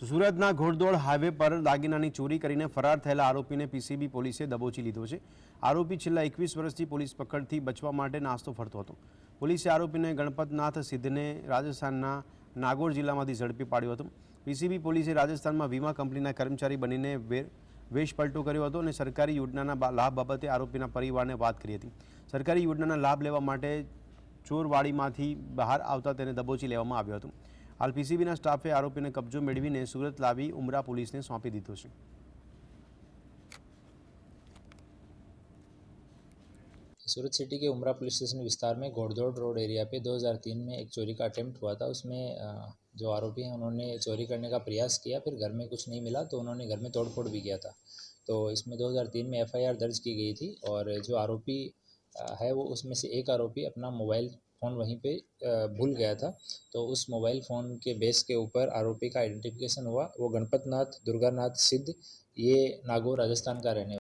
સુરતના ઘોડદોડ હાઈવે પર દાગીનાની ચોરી કરીને ફરાર થયેલા આરોપીને પીસીબી પોલીસે દબોચી લીધો છે. આરોપી છેલ્લા એકવીસ વર્ષથી પોલીસ પકડથી બચવા માટે નાસ્તો ફરતો હતો. પોલીસે આરોપીને ગણપતનાથ સિદ્ધને રાજસ્થાનના નાગોર જિલ્લામાંથી ઝડપી પાડ્યો હતો. પીસીબી પોલીસે રાજસ્થાનમાં વીમા કંપનીના કર્મચારી બનીને વેશ પલટો કર્યો હતો અને સરકારી યોજનાના લાભ બાબતે આરોપીના પરિવારને વાત કરી હતી. સરકારી યોજનાના લાભ લેવા માટે ચોરવાડીમાંથી બહાર આવતા તેને દબોચી લેવામાં આવ્યો હતો. હાલ પીસીબીના સ્ટાફે આરોપીને કબજો મેળવીને સુરત લાવી ઉમરા પોલીસને સોંપી દીધો છે सूरत सिटी के उमरा पुलिस स्टेशन विस्तार में घोड़दौड़ रोड एरिया पे 2003 में एक चोरी का अटेम्प्ट हुआ था उसमें अ, जो आरोपी हैं उन्होंने चोरी करने का प्रयास किया फिर घर में कुछ नहीं मिला तो उन्होंने घर में तोड़फोड़ भी किया था तो इसमें 2003 में एफआईआर दर्ज की गई थी और जो आरोपी अ, है, वो उसमें से एक आरोपी अपना मोबाइल फ़ोन वहीं पे भूल गया था। तो उस मोबाइल फ़ोन के बेस के ऊपर आरोपी का आइडेंटिफिकेशन हुआ। वो गणपत नाथ दुर्गानाथ सिद्ध, ये नागौर, राजस्थान का रहने